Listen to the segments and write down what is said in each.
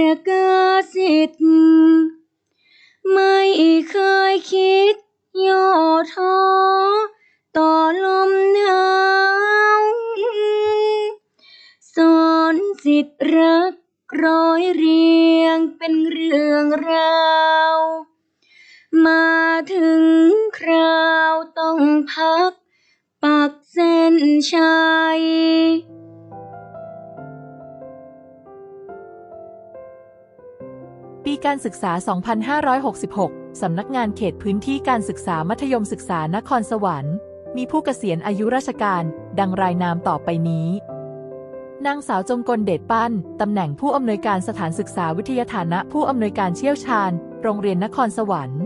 ประกาศสิทธิ์ไม่เคยคิดย่อท้อต่อลมหนาวสอนสิทธิ์รักร้อยเรียงเป็นเรื่องราวมาถึงคราวต้องพักปักเส้นชัย การศึกษา 2566 สำนักงานเขตพื้นที่การศึกษามัธยมศึกษานครสวรรค์ มีผู้เกษียณอายุราชการ ดังรายนามต่อไปนี้ นางสาวจงกลเดชปั้น ตำแหน่งผู้อำนวยการสถานศึกษาวิทยาฐานะผู้อำนวยการเชี่ยวชาญ โรงเรียนนครสวรรค์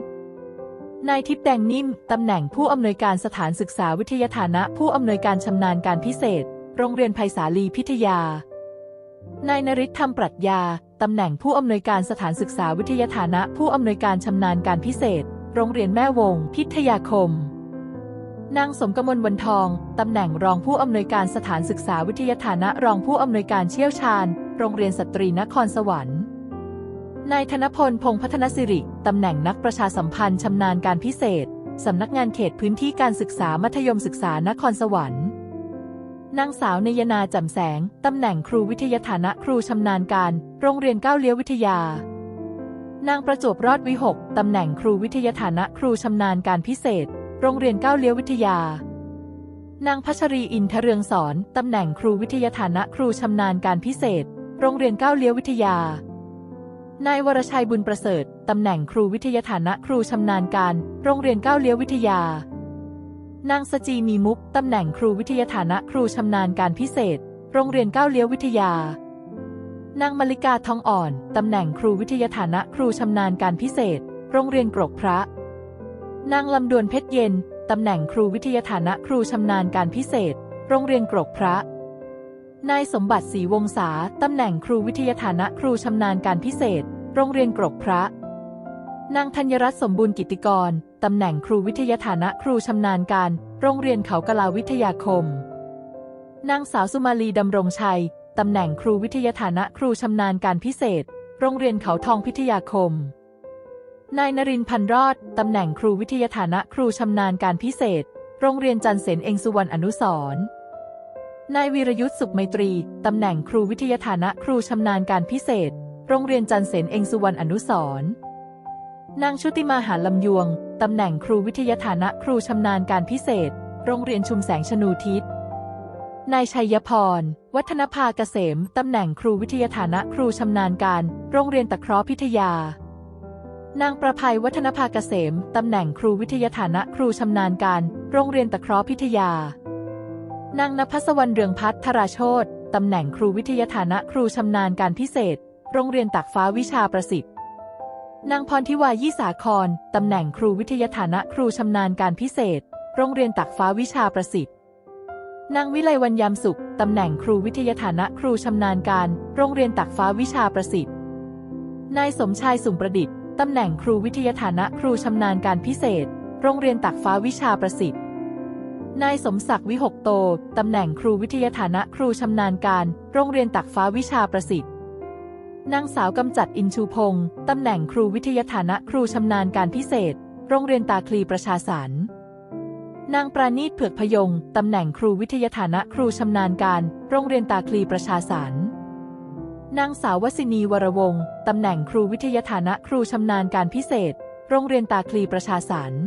นายทิพย์แดงนิ่ม ตำแหน่งผู้อำนวยการสถานศึกษาวิทยาฐานะผู้อำนวยการชำนาญการพิเศษ โรงเรียนไผ่สาลีพิทยา นายนริศธรรมปรัชญา ตำแหน่งผู้อำนวยการสถานศึกษาวิทยาฐานะ ผู้อำนวยการชำนาญการพิเศษ โรงเรียนแม่วง พิทยาคม นางสมกมลวันทอง ตำแหน่งรองผู้อำนวยการสถานศึกษาวิทยาฐานะ รองผู้อำนวยการเชี่ยวชาญ โรงเรียนสตรีนครสวรรค์ นายธนพลพงษ์พัฒนสิริ ตำแหน่งนักประชาสัมพันธ์ชำนาญการพิเศษ สำนักงานเขตพื้นที่การศึกษามัธยมศึกษานครสวรรค์ นางสาวนยนาแจ่มแสง ตำแหน่งครูวิทยาฐานะครูชำนาญการ โรงเรียนก้าวเลี้ยววิทยา นางประจวบรอดวิหก ตำแหน่งครูวิทยาฐานะครูชำนาญการพิเศษ โรงเรียนก้าวเลี้ยววิทยา นางพัชรีอินทเรืองสอน ตำแหน่งครูวิทยาฐานะครูชำนาญการพิเศษ โรงเรียนก้าวเลี้ยววิทยา นายวรชัยบุญประเสริฐ ตำแหน่งครูวิทยาฐานะครูชำนาญการ โรงเรียนก้าวเลี้ยววิทยา นางสจีมีมุก ตำแหน่งครูวิทยาฐานะครูชำนาญการพิเศษ โรงเรียนก้าวเลี้ยววิทยา นางมลิกาทองอ่อน ตำแหน่งครูวิทยาฐานะครูชำนาญการพิเศษ โรงเรียนกรกพระ นางลำดวนเพชรเย็น ตำแหน่งครูวิทยาฐานะครูชำนาญการพิเศษ โรงเรียนกรกพระ นายสมบัติศรีวงศาตำแหน่งครูวิทยาฐานะครูชำนาญการพิเศษ โรงเรียนกรกพระ นางธัญรัตน์สมบูรณ์กิติกร ตำแหน่งครูวิทยาฐานะครูชำนาญการ โรงเรียนเขากลาวิทยาคม นางสาวสุมาลีดำรงชัย ตำแหน่งครูวิทยาฐานะครูชำนาญการพิเศษ โรงเรียนเขาทองพิทยาคม นายนรินทร์พันรอด ตำแหน่งครูวิทยาฐานะครูชำนาญการพิเศษ โรงเรียนจันเสนเองสุวรรณอนุสรนายวีรยุทธ์สุขไมตรี ตำแหน่งครูวิทยาฐานะครูชำนาญการพิเศษ โรงเรียนจันเสนเองสุวรรณอนุสรณ์ นางชุติมาหาลำยวง ตำแหน่งครูวิทยาฐานะครูชำนาญการพิเศษ โรงเรียนชุมแสงชนูทิศ นายชัยพร วัฒนภาเกษม ตำแหน่งครูวิทยาฐานะครูชำนาญการ โรงเรียนตะเคราะห์พิทยา นางประภัยวัฒนภาเกษม ตำแหน่งครูวิทยาฐานะครูชำนาญการ โรงเรียนตะเคราะห์พิทยา นางนภัสวรรณเรืองพัฒธราโชตตำแหน่งครูวิทยาฐานะครูชำนาญการพิเศษ โรงเรียนตักฟ้าวิชาประสิทธิ์ นางพรทิวายี่สาคร ตำแหน่งครูวิทยาฐานะครูชำนาญการพิเศษ โรงเรียนตักฟ้าวิชาประสิทธิ์ นางวิไลวรรณยามสุข ตำแหน่งครูวิทยาฐานะครูชำนาญการ โรงเรียนตักฟ้าวิชาประสิทธิ์ นายสมชายสุ่มประดิษฐ์ ตำแหน่งครูวิทยาฐานะครูชำนาญการพิเศษ โรงเรียนตักฟ้าวิชาประสิทธิ์ นายสมศักดิ์วิหกโต ตำแหน่งครูวิทยาฐานะครูชำนาญการ โรงเรียนตักฟ้าวิชาประสิทธิ์ นางสาวกำจัดอินชูพงศ์ตำแหน่งครูวิทยาฐานะครูชำนาญการพิเศษ โรงเรียนตาคลีประชาสรรค์นางปราณีตเผือกพยง ตำแหน่งครูวิทยาฐานะครูชำนาญการ โรงเรียนตาคลีประชาสรรค์นางสาววสินีวรวงศ์ตำแหน่งครูวิทยาฐานะครูชำนาญการพิเศษ โรงเรียนตาคลีประชาสรรค์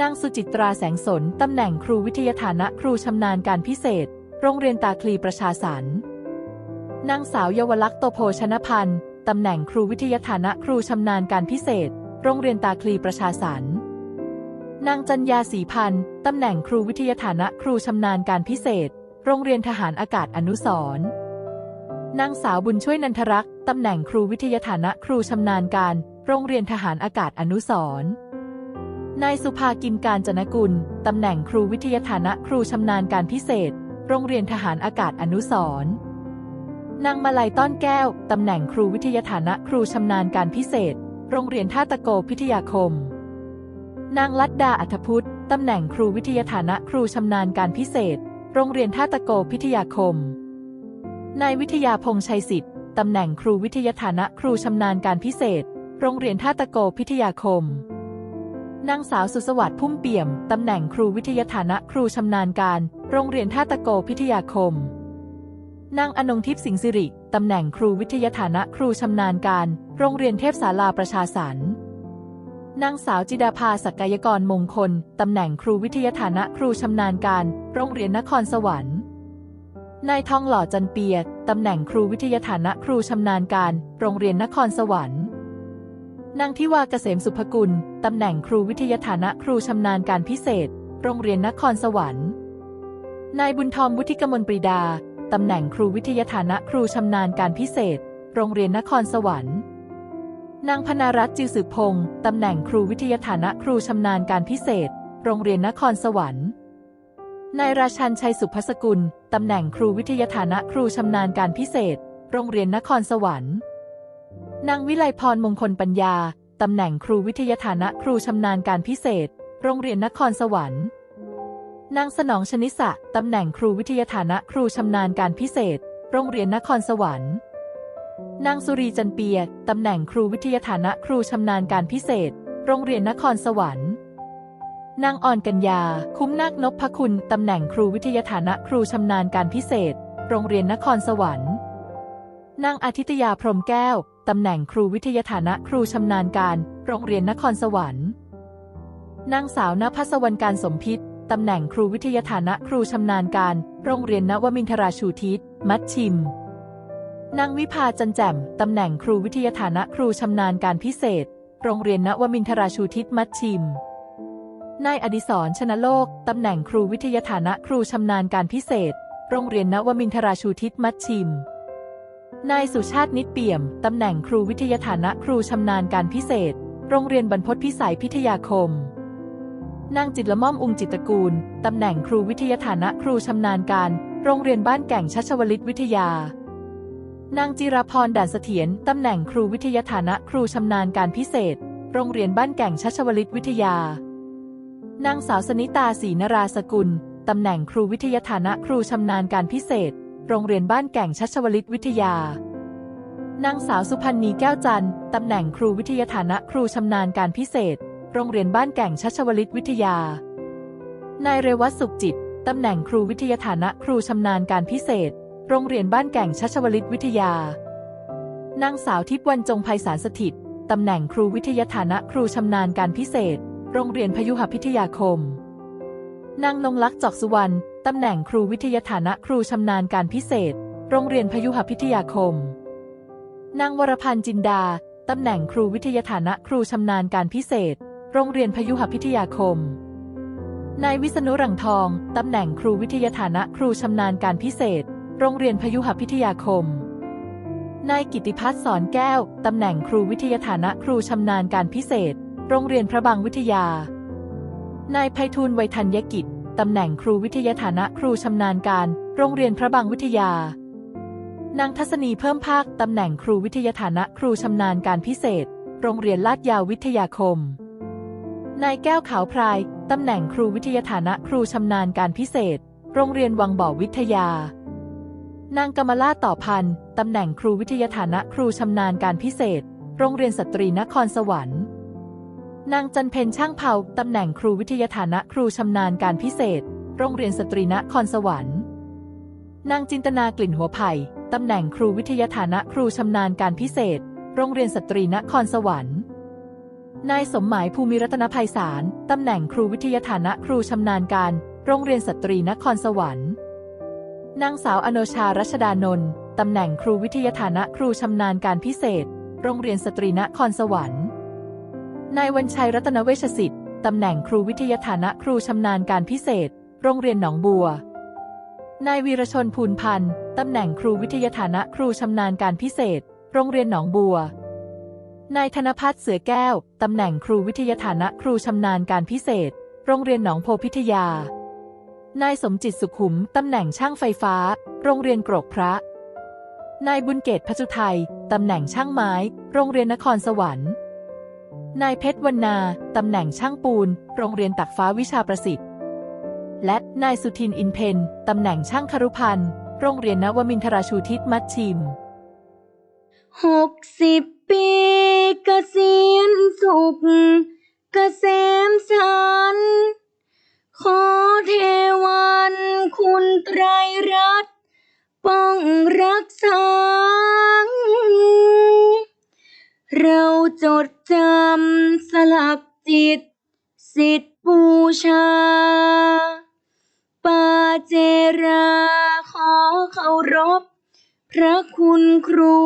นางสุจิตราแสงสน ตำแหน่งครูวิทยาฐานะครูชำนาญการพิเศษ โรงเรียนตาคลีประชาสรรค์ นางสาวเยาวลักษณ์โตโพชนพันธ์ตำแหน่งครูวิทยาฐานะครูชำนาญการพิเศษ โรงเรียนตาคลีประชาสรรค์นางจัญญาศรีพันธ์ตำแหน่งครูวิทยาฐานะครูชำนาญการพิเศษ โรงเรียนทหารอากาศอนุสรนางสาวบุญช่วยนันทรักษ์ตำแหน่งครูวิทยาฐานะครูชำนาญการ โรงเรียนทหารอากาศอนุสรนายสุภากินการจนกุล ตำแหน่งครูวิทยาฐานะครูชำนาญการพิเศษ โรงเรียนทหารอากาศอนุสรณ์ นางมาลัยต้อนแก้ว ตำแหน่งครูวิทยาฐานะครูชำนาญการพิเศษ โรงเรียนท่าตะโกพิทยาคม นางลัดดาอัธพุทธ ตำแหน่งครูวิทยาฐานะครูชำนาญการพิเศษ โรงเรียนท่าตะโกพิทยาคม นายวิทยาพงษ์ชัยสิทธิ์ ตำแหน่งครูวิทยาฐานะครูชำนาญการพิเศษ โรงเรียนท่าตะโกพิทยาคม นางสาวสุสวัสดิ์พุ่มเปี่ยม ตำแหน่งครูวิทยาฐานะครูชำนาญการ โรงเรียนท่าตะโกพิทยาคม นางอนงทิพย์สิงสิริ ตำแหน่งครูวิทยาฐานะครูชำนาญการ โรงเรียนเทพศาลาประชาสรรค์นางสาวจิดาภาสักกายกรมงคล ตำแหน่งครูวิทยาฐานะครูชำนาญการ โรงเรียนนครสวรรค์ นายทองหล่อจันเปีย ตำแหน่งครูวิทยาฐานะครูชำนาญการ โรงเรียนนครสวรรค์ นางทิวาเกษมสุภกุล ตำแหน่งครูวิทยาฐานะครูชำนาญการพิเศษ โรงเรียนนครสวรรค์ นายบุญทองวุฒิกมลปรีดา ตำแหน่งครูวิทยาฐานะครูชำนาญการพิเศษ โรงเรียนนครสวรรค์ นางพนารัตน์จิวสืบพงศ์ตำแหน่งครูวิทยาฐานะครูชำนาญการพิเศษ โรงเรียนนครสวรรค์ นายราชันชัยสุภสกุล ตำแหน่งครูวิทยาฐานะครูชำนาญการพิเศษ โรงเรียนนครสวรรค์ นางวิไลพรมงคลปัญญา ตำแหน่งครูวิทยาฐานะครูชำนาญการพิเศษ โรงเรียนนครสวรรค์ นางสนองชนิสะตำแหน่งครูวิทยาฐานะครูชำนาญการพิเศษ โรงเรียนนครสวรรค์ นางสุรีจันเปียตำแหน่งครูวิทยาฐานะครูชำนาญการพิเศษ โรงเรียนนครสวรรค์ นางอ่อนกัญญา คุ้มนาคนพคุณตำแหน่งครูวิทยาฐานะครูชำนาญการพิเศษ โรงเรียนนครสวรรค์ นางอาทิตยาพรมแก้วตำแหน่งครูวิทยาฐานะครูชำนาญการ โรงเรียนนครสวรรค์ นางสาวนภัสวรรณการสมพิษ ตำแหน่งครูวิทยาฐานะครูชำนาญการ โรงเรียนนวมินทราชูทิศ มัดชิม นางวิภาจันแจ่ม ตำแหน่งครูวิทยาฐานะครูชำนาญการพิเศษ โรงเรียนนวมินทราชูทิศ มัดชิม นายอดิศรชนะโลก ตำแหน่งครูวิทยาฐานะครูชำนาญการพิเศษ โรงเรียนนวมินทราชูทิศ มัดชิม นายสุชาตินิดเปี่ยม ตำแหน่งครูวิทยาฐานะครูชำนาญการพิเศษ โรงเรียนบรรพตพิสัยพิทยาคม นางจิตละม่อมอุงจิตกูล ตำแหน่งครูวิทยาฐานะครูชำนาญการ โรงเรียนบ้านแก่งชัชวลิตวิทยา นางจิรพรด่านเสถียร ตำแหน่งครูวิทยาฐานะครูชำนาญการพิเศษ โรงเรียนบ้านแก่งชัชวลิตวิทยา นางสาวสนิตาศรีนราสกุล ตำแหน่งครูวิทยาฐานะครูชำนาญการพิเศษ โรงเรียนบ้านแก่งชัชวลิตวิทยานางสาวสุพันธ์นีแก้วจันทร์ตำแหน่งครูวิทยาฐานะครูชำนาญการพิเศษ โรงเรียนบ้านแก่งชัชวลิตวิทยา นายเรวัตสุขจิต ตำแหน่งครูวิทยาฐานะครูชำนาญการพิเศษ โรงเรียนบ้านแก่งชัชวลิตวิทยา นางสาวทิพย์วันจงไพศาลสถิต ตำแหน่งครูวิทยาฐานะครูชำนาญการพิเศษ โรงเรียนพยุหพิทยาคม นางนงลักษ์จอกสุวรรณ ตำแหน่งครูวิทยาฐานะครูชำนาญการพิเศษ โรงเรียนพยุหพิทยาคม นางวรพันธ์จินดาตำแหน่งครูวิทยาฐานะครูชำนาญการพิเศษ โรงเรียนพยุหพิทยาคม นายวิษณุรังทอง ตำแหน่งครูวิทยาฐานะครูชำนาญการพิเศษ โรงเรียนพยุหพิทยาคม นายกิติพัฒน์สอนแก้ว ตำแหน่งครูวิทยาฐานะครูชำนาญการพิเศษ โรงเรียนพระบางวิทยา นายไพฑูรย์ไวยธัญกิจ ตำแหน่งครูวิทยาฐานะครูชำนาญการ โรงเรียนพระบางวิทยานางทัศนีเพิ่มภาค ตำแหน่งครูวิทยาฐานะครูชำนาญการพิเศษ โรงเรียนลาดยาววิทยาคม นายแก้วขาวพราย ตำแหน่งครูวิทยาฐานะครูชำนาญการพิเศษ โรงเรียนวังบ่อวิทยา นางกมลาต่อพันธ์ตำแหน่งครูวิทยาฐานะครูชำนาญการพิเศษ โรงเรียนสตรีนครสวรรค์ นางจันเพนช่างเผาตำแหน่งครูวิทยาฐานะครูชำนาญการพิเศษ โรงเรียนสตรีนครสวรรค์ นางจินตนากลิ่นหัวไผ่ตำแหน่งครูวิทยาฐานะครูชำนาญการพิเศษ โรงเรียนสตรีนครสวรรค์ นายสมหมายภูมิรัตนภัยสาร ตำแหน่งครูวิทยาฐานะครูชำนาญการ โรงเรียนสตรีนครสวรรค์ นางสาวอโนชารัชดานนท์ตำแหน่งครูวิทยาฐานะครูชำนาญการพิเศษ โรงเรียนสตรีนครสวรรค์ นายวันชัยรัตนเวชสิทธิ์ ตำแหน่งครูวิทยาฐานะครูชำนาญการพิเศษ โรงเรียนหนองบัว นายวีรชนภูลพันธ์ ตำแหน่งครูวิทยาฐานะครูชำนาญการพิเศษ โรงเรียนหนองบัว นายธนพัฒน์เสือแก้ว ตำแหน่งครูวิทยาฐานะครูชำนาญการพิเศษ โรงเรียนหนองโพพิทยา นายสมจิตสุขุม ตำแหน่งช่างไฟฟ้า โรงเรียนกรกพระ นายบุญเกตพัชุไทย ตำแหน่งช่างไม้ โรงเรียนนครสวรรค์ นายเพชรวรรณา ตำแหน่งช่างปูน โรงเรียนตักฟ้าวิชาประสิทธิ์ และนายสุทินอินเพน ตำแหน่งช่างครุพันธ์ โรงเรียนนวมินทราชูทิศมัดชิมหกสิบ ปีเกษียณสุข เกษมสันขอเทวันคุณไตรรัตน์ป้องรักษา เราจดจำสลักจิต สิทธิบูชา ปาเจราขอเคารพ พระคุณครู